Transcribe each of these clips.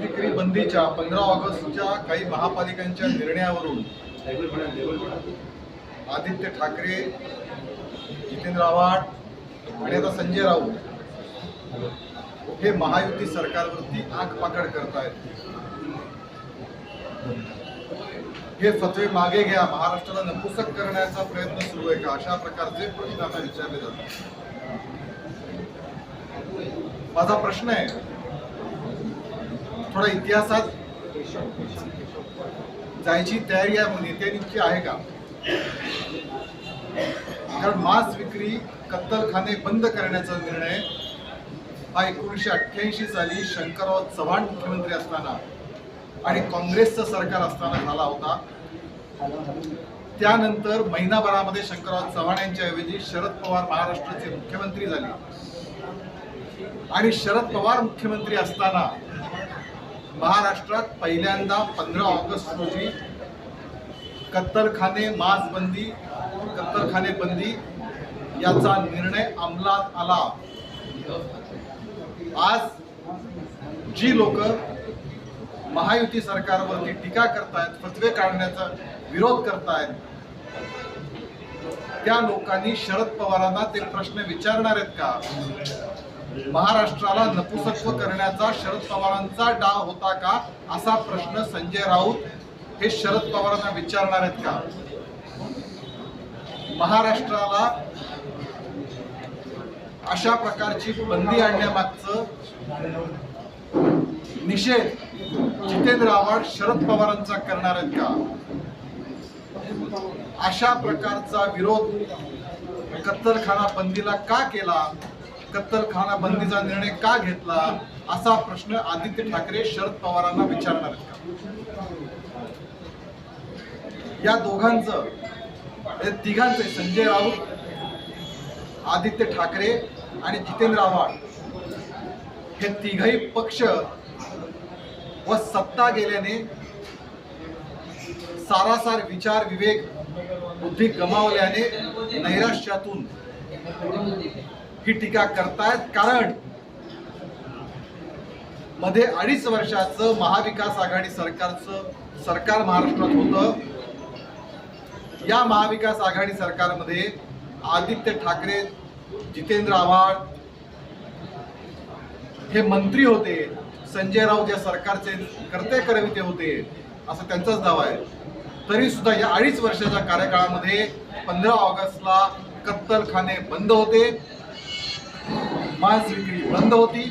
विक्री बंदीच्या पंधरा ऑगस्टच्या काही महापालिकांच्या निर्णयावरून आदित्य ठाकरे जितेंद्र आव्हाड आणि आता संजय राऊत हे महायुती सरकारवरती आख पाकड करतायत. हे फतवे मागे घ्या. महाराष्ट्राला नपुसक करण्याचा प्रयत्न सुरू आहे का? अशा प्रकारचे प्रश्न आता विचारले जातात. माझा प्रश्न आहे. थोडा इतिहासात जायची तयारी या नेत्यांची आहे का? कारण मांस विक्री कत्तलखाने बंद करण्याचा निर्णय हा एकोणीसशे अठ्ठ्याऐंशी साली शंकरराव चव्हाण मुख्यमंत्री असताना आणि काँग्रेसचं सरकार असताना झाला होता. त्यानंतर महिनाभरामध्ये शंकरराव चव्हाण यांच्या ऐवजी शरद पवार महाराष्ट्राचे मुख्यमंत्री झाले. आणि शरद पवार मुख्यमंत्री असताना महाराष्ट्रात पहिल्यांदा पंधरा ऑगस्ट रोजी कत्तलखाने मांसबंदी कत्तलखाने बंदी याचा निर्णय अंमलात आला. आज जी लोक महायुती सरकारवरती टीका करतायत फतवे काढण्याचा विरोध करतायत त्या लोकांनी शरद पवारांना ते प्रश्न विचारणार आहेत का? म्हणजे महाराष्ट्राला नपुसत्व करण्याचा शरद पवारांचा डाव होता का असा प्रश्न संजय राऊत हे शरद पवारांना विचारणार आहेत का? महाराष्ट्राला अशा प्रकारची बंदी आणण्यामागचं निषेध जितेंद्र आव्हाड शरद पवारांचा करणार आहेत का? अशा प्रकारचा विरोध कत्तलखाना बंदीला का केला? कत्तलखाना बंदीचा निर्णय का घेतला असा प्रश्न आदित्य ठाकरे शरद पवारांना विचारणार या दोघांचं हे तिघांचे संजय राऊत आदित्य ठाकरे आणि जितेंद्र आव्हाड हे तिघही पक्ष व सत्ता गेल्याने सारासार विचार विवेक बुद्धी गमावल्याने नैराश्यातून ही टीका करतायत. कारण मध्ये अडीच वर्षाचं महाविकास आघाडी सरकारचं सरकार महाराष्ट्रात होतं. या महाविकास आघाडी सरकारमध्ये आदित्य ठाकरे जितेंद्र आव्हाड हे मंत्री होते. संजय राऊत या सरकारचे कर्ते करविते होते. असा त्यांचाच दावा आहे. तरी सुद्धा या अडीच वर्षाच्या कार्यकाळामध्ये पंधरा ऑगस्टला कत्तलखाने बंद होते. मांस विक्री बंद होती.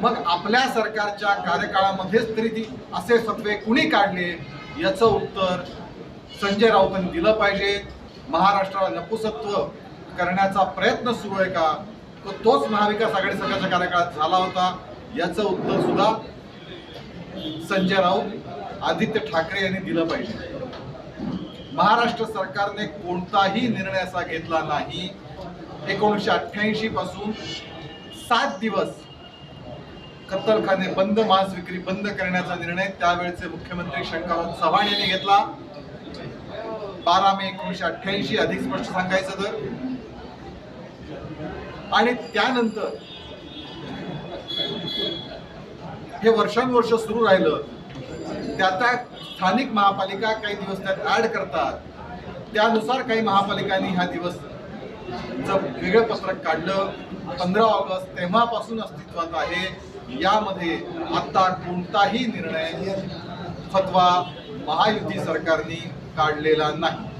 मग आपल्या सरकारच्या कार्यकाळामध्येच तरी ती असे फतवे कुणी काढले? याचं उत्तर संजय राऊतांनी दिलं पाहिजे. महाराष्ट्राला नपुसत्व करण्याचा प्रयत्न सुरू आहे का? तो तोच महाविकास आघाडी सरकारच्या कार्यकाळात झाला होता. याचं उत्तर सुद्धा संजय राऊत आदित्य ठाकरे यांनी दिलं पाहिजे. महाराष्ट्र सरकारने कोणताही निर्णय असा घेतला नाही. एकोणीसशे अठ्ठ्याऐंशी पासून सात दिवस कत्तलखाने बंद मांस विक्री बंद करण्याचा निर्णय त्यावेळेचे मुख्यमंत्री शंकरराव चव्हाण यांनी घेतला. बारा मे एकोणीसशे अठ्ठ्याऐंशी अधिक स्पष्ट सांगायचं तर. आणि त्यानंतर हे वर्षानुवर्ष सुरू राहिलं. त्या त्या स्थानिक महापालिका काही दिवस त्यात ॲड करतात. त्यानुसार काही महापालिकांनी हा दिवस वेगळं पत्रक काढलं पंधरा ऑगस्ट तेव्हापासून अस्तित्वात आहे. यामध्ये आत्ता कोणताही निर्णय फतवा महायुती सरकारने काढलेला नाही.